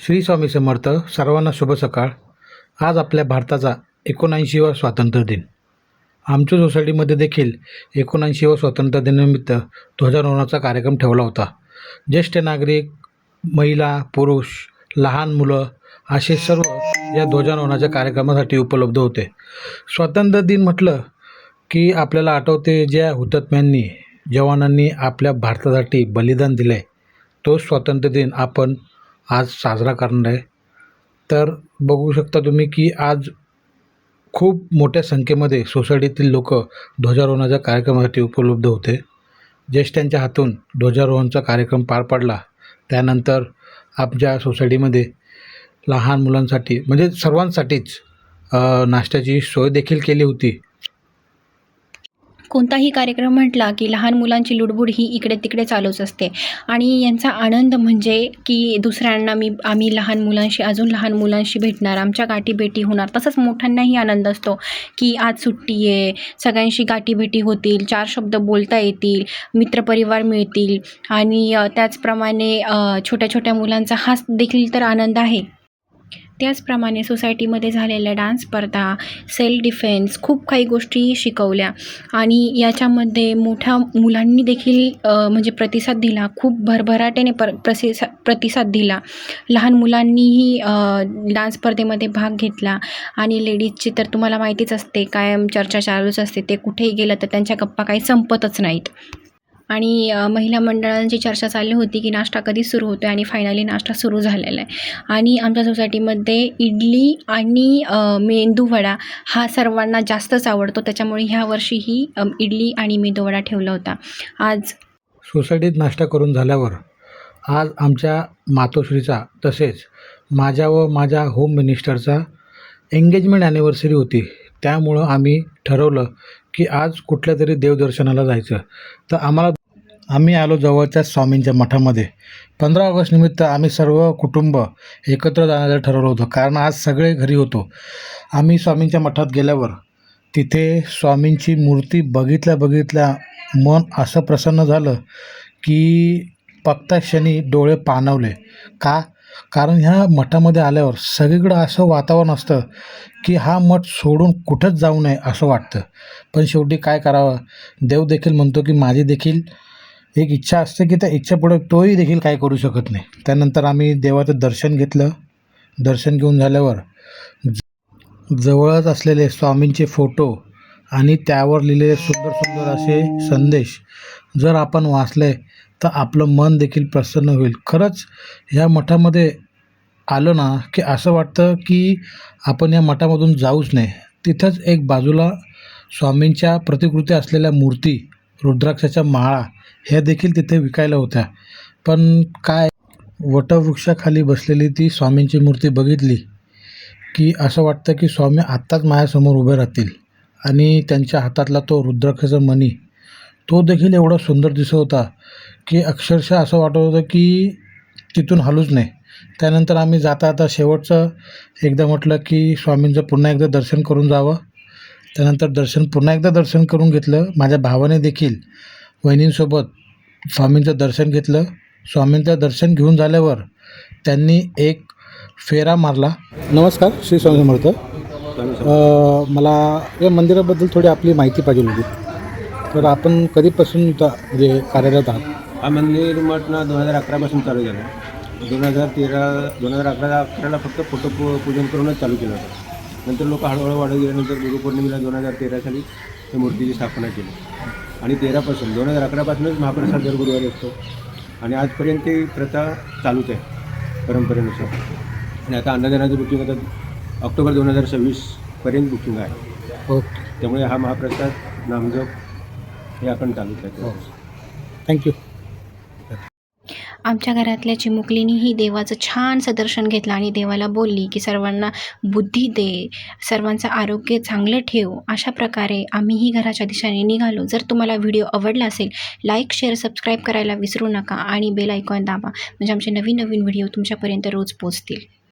श्री स्वामी समर्थ सर्वांना शुभ सकाळ. आज आपल्या भारताचा एकोणऐंशीवा स्वातंत्र्य दिन. आमच्या सोसायटीमध्ये देखील एकोणऐंशीवा स्वातंत्र्य दिनानिमित्त ध्वजारोहणाचा कार्यक्रम ठेवला होता. ज्येष्ठ नागरिक महिला पुरुष लहान मुलं असे सर्व या ध्वजारोहणाच्या कार्यक्रमासाठी उपलब्ध होते. स्वातंत्र्य दिन म्हटलं की आपल्याला आठवते ज्या हुतात्म्यांनी जवानांनी आपल्या भारतासाठी बलिदान दिलं आहे तो स्वातंत्र्य दिन आपण आज साजरा करणार आहे. तर बघू शकता तुम्ही की आज खूप मोठ्या संख्येमध्ये सोसायटीतील लोक ध्वजारोहणाच्या कार्यक्रमासाठी उपलब्ध होते. ज्येष्ठांच्या हातून ध्वजारोहणचा कार्यक्रम पार पडला. त्यानंतर आपल्या सोसायटीमध्ये लहान मुलांसाठी म्हणजे सर्वांसाठीच नाश्त्याची सोय देखील केली होती. कोणताही कार्यक्रम म्हटला की लहान मुलांची लुडबुड ही इकडे तिकडे चालूच असते. आणि यांचा आनंद म्हणजे की दुसऱ्यांना मी आम्ही लहान मुलांशी अजून लहान मुलांशी भेटणार आमच्या गाठीभेटी होणार तसंच मोठ्यांनाही आनंद असतो की आज सुट्टी आहे सगळ्यांशी गाठीभेटी होतील चार शब्द बोलता येतील मित्रपरिवार मिळतील आणि त्याचप्रमाणे छोट्या छोट्या मुलांचा हा देखील तर आनंद आहे. त्याचप्रमाणे सोसायटीमध्ये झालेल्या डान्स स्पर्धा सेल्फ डिफेन्स खूप काही गोष्टी शिकवल्या. आणि याच्यामध्ये मोठ्या मुलांनी देखील म्हणजे प्रतिसाद दिला. खूप भरभराटेने पर प्रसिसा प्रतिसाद दिला. लहान मुलांनीही डान्स स्पर्धेमध्ये भाग घेतला. आणि लेडीजची तर तुम्हाला माहितीच असते कायम चर्चा चालूच असते. ते कुठेही गेलं तर त्यांच्या गप्पा काही संपतच नाहीत. आणि महिला मंडळांची चर्चा चालली होती की नाश्ता कधी सुरू होतो आहे आणि फायनली नाश्ता सुरू झालेला आहे. आणि आमच्या सोसायटीमध्ये इडली आणि मेंदूवडा हा सर्वांना जास्तच आवडतो. त्याच्यामुळे ह्या वर्षीही इडली आणि मेंदूवडा ठेवला होता. आज सोसायटीत नाश्ता करून झाल्यावर आज आमच्या मातोश्रीचा तसेच माझ्या व माझ्या होम मिनिस्टरचा एंगेजमेंट ॲनिव्हर्सरी होती. त्यामुळं आम्ही ठरवलं की आज कुठल्या तरी देवदर्शनाला जायचं. तर आम्हाला आम्ही आलो जवळच्या स्वामींच्या मठामध्ये. पंधरा ऑगस्ट निमित्त आम्ही सर्व कुटुंब एकत्र जाण्याचं ठरवलं होतं. कारण आज सगळे घरी होतो. आम्ही स्वामींच्या मठात गेल्यावर तिथे स्वामींची मूर्ती बघितल्या बघितल्या मन असं प्रसन्न झालं की बघता क्षणी डोळे पाणवले. का? कारण ह्या मठामध्ये आल्यावर सगळीकडं असं वातावरण असतं की हा मठ सोडून कुठंच जाऊ नये असं वाटतं. पण शेवटी काय करावं? देव देखील म्हणतो की माझी देखील एक इच्छा असते की त्या इच्छेपुढे तोही देखील काय करू शकत नाही. त्यानंतर आम्ही देवाचं दर्शन घेतलं. दर्शन घेऊन झाल्यावर जवळच असलेले स्वामींचे फोटो आणि त्यावर लिहिलेले सुंदर सुंदर असे संदेश जर आपण वाचले तर आपलं मन देखील प्रसन्न होईल. खरंच ह्या मठामध्ये आलं ना की असं वाटतं की आपण या मठामधून जाऊच नाही तिथंच एक बाजूला स्वामींच्या प्रतिकृती असलेल्या मूर्ती रुद्राक्षाच्या माळा ह्या देखील तिथे विकायला होत्या. पण काय? वटवृक्षाखाली बसलेली ती स्वामींची मूर्ती बघितली की असं वाटतं की स्वामी आत्ताच माझ्यासमोर उभे राहतील आणि त्यांच्या हातातला तो रुद्राक्षाचा मणी. तो देखील एवढा सुंदर दिसत होता की अक्षरशः असं वाटत होतं की तिथून हलूच नाही. त्यानंतर आम्ही जाता आता शेवटचं एकदा म्हटलं की स्वामींचं पुन्हा एकदा दर्शन करून जावं. त्यानंतर दर्शन पुन्हा एकदा दर्शन करून घेतलं. माझ्या भावाने देखील वहिनींसोबत स्वामींचं दर्शन घेतलं. स्वामींचं दर्शन घेऊन झाल्यावर त्यांनी एक फेरा मारला. नमस्कार श्री स्वामी समर्थ. अ, मला या मंदिराबद्दल थोडी आपली माहिती पाहिजे होती. तर आपण कधीपासून म्हणजे कार्यरत आहात? हा मंदिर मठ ना दोन हजार अकरापासून चालू झालं. दोन हजार तेरा दोन हजार अकरा अकराला फक्त फोटो पू पूजन करूनच चालू केलं होतं. नंतर लोक हळूहळू वाढत गेल्यानंतर गुरुपौर्णिमेला दोन हजार तेरा साली त्या मूर्तीची स्थापना केली. आणि तेरापासून दोन हजार अकरापासूनच महाप्रसाद दर गुरुवारी असतो. आणि आजपर्यंत ती प्रथा चालूच आहे परंपरेनुसार. आणि आता अन्नदानाचं बुकिंग आता ऑक्टोबर दोन हजार सव्वीसपर्यंत बुकिंग आहे. ओके. त्यामुळे हा महाप्रसाद नामजप हे आपण चालूच आहे. थँक्यू आमच्या घरातल्या चिमुकलीनीही देवाचं छानसं दर्शन घेतलं आणि देवाला बोलली की सर्वांना बुद्धी दे सर्वांचं आरोग्य चांगलं ठेव. अशा प्रकारे आम्हीही घराच्या दिशेने निघालो. जर तुम्हाला व्हिडिओ आवडला असेल लाईक शेअर सबस्क्राईब करायला विसरू नका आणि बेल आयकॉन दाबा. म्हणजे आमचे नवीन नवीन व्हिडिओ तुमच्यापर्यंत रोज पोचतील.